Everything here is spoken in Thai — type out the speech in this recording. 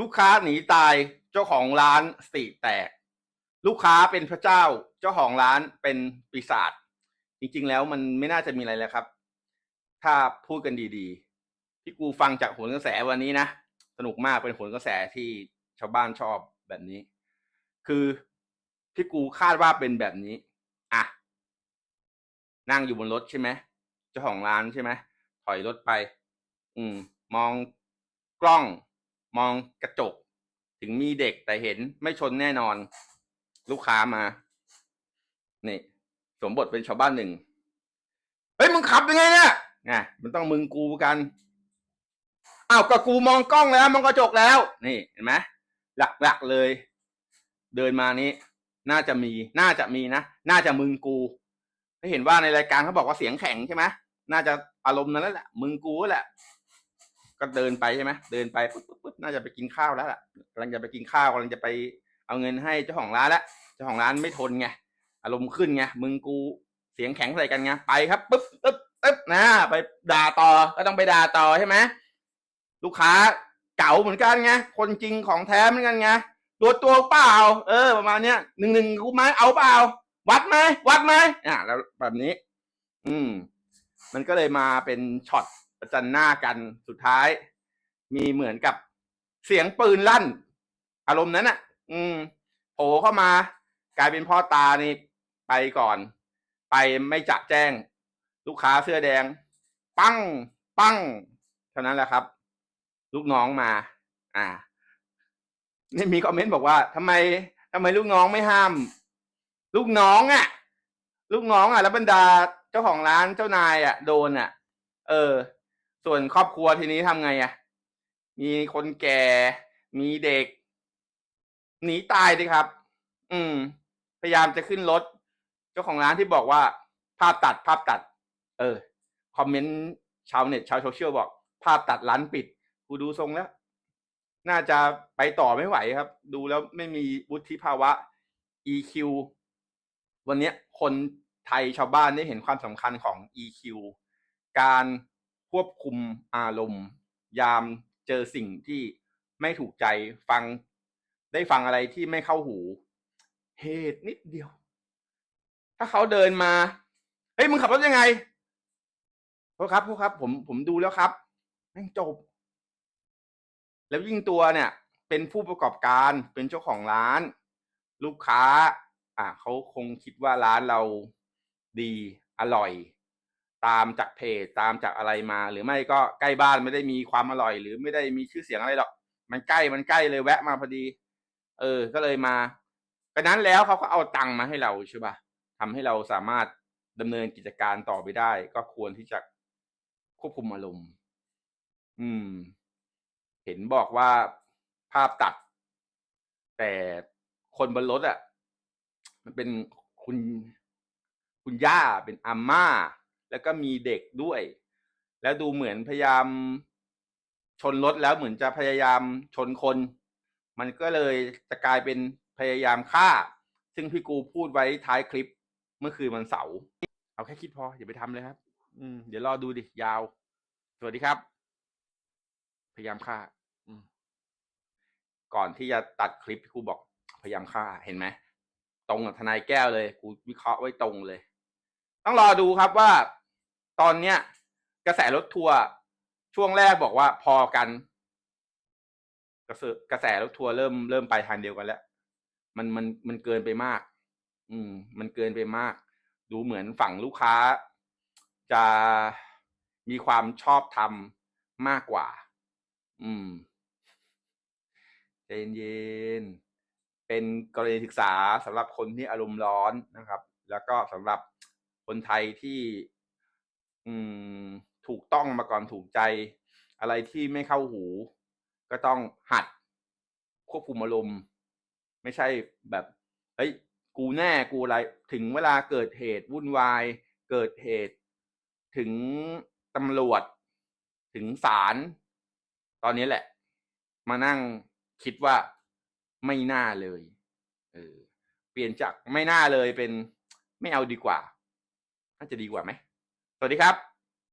ลูกค้าหนีตายเจ้าของร้านสติแตก ลูกค้าเป็นพระเจ้าเจ้าของร้านเป็นปีศาจจริงๆแล้วมันไม่น่าจะมีอะไรแล้วครับ ถ้าพูดกันดีๆ ที่กูฟังจากหนกระแสวันนี้นะสนุกมากเป็นหนกระแสที่ชาวบ้านชอบแบบนี้ คือที่กูคาดว่าเป็นแบบนี้อะนั่งอยู่บนรถใช่ไหมเจ้าของร้านใช่ไหมถอยรถไป อืม มองกล้อง มองกระจก ถึงมีเด็กแต่เห็นไม่ชนแน่นอน ลูกค้ามา นี่ สมบทเป็นชาวบ้านหนึ่งเฮ้ยมึงขับยังไงเนี่ยไงมันต้องมึงกูกันอ้าวก็กูมองกล้องแล้วมองกระจกแล้ว นี่เห็นไหมหลักๆเลย เดินมานี้ น่าจะมี น่าจะมีนะน่าจะมึงกูเห็นว่าในรายการเขาบอกว่าเสียงแข็งใช่ไหมน่าจะอารมณ์นั้นแหละมึงกูแหละ ก็เดินไปใช่ไหมเดินไปปุ๊บปุ๊บปุ๊บน่าจะไปกินข้าวแล้วล่ะกำลังจะไปกินข้าวกำลังจะไปเอาเงินให้เจ้าของร้านแล้วเจ้าของร้านไม่ทนไงอารมณ์ขึ้นไงมึงกูเสียงแข็งใส่กันไงไปครับปุ๊บปุ๊บปุ๊บนะไปด่าต่อก็ต้องไปด่าต่อใช่ไหมลูกค้าเก๋าเหมือนกันไงคนจริงของแท้เหมือนกันไงตัวตัวเปล่า เออ ประมาณเนี้ยหนึ่งหนึ่งกูไหมเอาเปล่า วัดไหมวัดไหมอ่าแล้วแบบนี้ อืม มันก็เลยมาเป็นช็อต ประจันหน้ากันสุดท้าย มีเหมือนกับเสียงปืนลั่น อารมณ์นั้นอะ อืมโผล่เข้ามากลายเป็นพ่อตานี่ไปก่อน ไปไม่จะแจ้ง ลูกค้าเสื้อแดง ปั้ง ปั้ง เท่านั้นแหละครับ ลูกน้องมา อ่านี่มีคอมเมนต์บอกว่าทำไมทำไมลูกน้องไม่ห้าม ลูกน้องอะ ลูกน้องอะ แล้วบรรดาเจ้าของร้านเจ้านายอะ โดนอะ เออ ส่วนครอบครัวทีนี้ทำไงอะ มีคนแก่ มีเด็ก หนีตายดิครับ อืม พยายามจะขึ้นรถ เจ้าของร้านที่บอกว่า ภาพตัดภาพตัด เออ คอมเมนต์ชาวเน็ตชาวโซเชียลบอก ภาพตัดร้านปิด กูดูทรงแล้ว น่าจะไปต่อไม่ไหวครับ ดูแล้วไม่มีวุฒิภาวะ EQ วันนี้คนไทยชาวบ้านได้เห็นความสำคัญของ EQ การ ควบคุมอารมณ์ ยามเจอสิ่งที่ไม่ถูกใจฟัง ได้ฟังอะไรที่ไม่เข้าหู เหตุนิดเดียว ถ้าเขาเดินมาเฮ้ยมึงขับรถยังไงโทษครับโทษครับ ผมผมดูแล้วครับแม่งจบ แล้วยิ่งตัวเนี่ย เป็นผู้ประกอบการเป็นเจ้าของร้าน ลูกค้า อ่าเขาคงคิดว่าร้านเราดีอร่อย ตามจากเพจตามจากอะไรมา หรือไม่ก็ใกล้บ้านไม่ได้มีความอร่อย หรือไม่ได้มีชื่อเสียงอะไรหรอก มันใกล้มันใกล้เลยแวะมาพอดี เออ ก็เลยมาก็นั้นแล้วเขาก็เอาตังค์มาให้เราใช่ปะทำให้เราสามารถดำเนินกิจการต่อไปได้ ก็ควรที่จะควบคุมอารมณ์ อืม เห็นบอกว่าภาพตัด แต่คนบนรถอะ มันเป็นคุณ คุณย่าเป็นอาม่า แล้วก็มีเด็กด้วย แล้วดูเหมือนพยายามชนรถแล้วเหมือนจะพยายามชนคน มันก็เลยจะกลายเป็นพยายามฆ่า ซึ่งพี่กูพูดไว้ท้ายคลิปเมื่อคืนวันเสาร์เอาแค่คิดพออย่าไปทำเลยครับ อืม เดี๋ยวรอดูดิยาว สวัสดีครับ พยายามฆ่า อืม ก่อนที่จะตัดคลิปพี่กูบอก พยายามฆ่าเห็นไหมตรงกับทนายแก้วเลย กูวิเคราะห์ไว้ตรงเลย ต้องรอดูครับว่า ตอนเนี้ยกระแสรถทัวร์ช่วงแรกบอกว่าพอกันกระแสกระแสรถทัวร์เริ่มเริ่มไปทางเดียวกันแล้ว มันมันมันเกินไปมาก อืม มันเกินไปมาก ดูเหมือนฝั่งลูกค้า จะมีความชอบธรรมากกว่า อืมใจเย็นเป็นกรณีศึกษาสำหรับคนที่อารมณ์ร้อนนะครับ แล้วก็สำหรับคนไทยที่ อืม ถูกต้องมาก่อนถูกใจ อะไรที่ไม่เข้าหู ก็ต้องหัดควบคุมอารมณ์ ไม่ใช่แบบเฮ้ยกูแน่กูอะไร ถึงเวลาเกิดเหตุวุ่นวาย เกิดเหตุ ถึงตำรวจ ถึงศาลตอนนี้แหละ มานั่งคิดว่าไม่น่าเลย เออ เปลี่ยนจากไม่น่าเลยเป็นไม่เอาดีกว่า น่าจะดีกว่าไหม สวัสดีครับ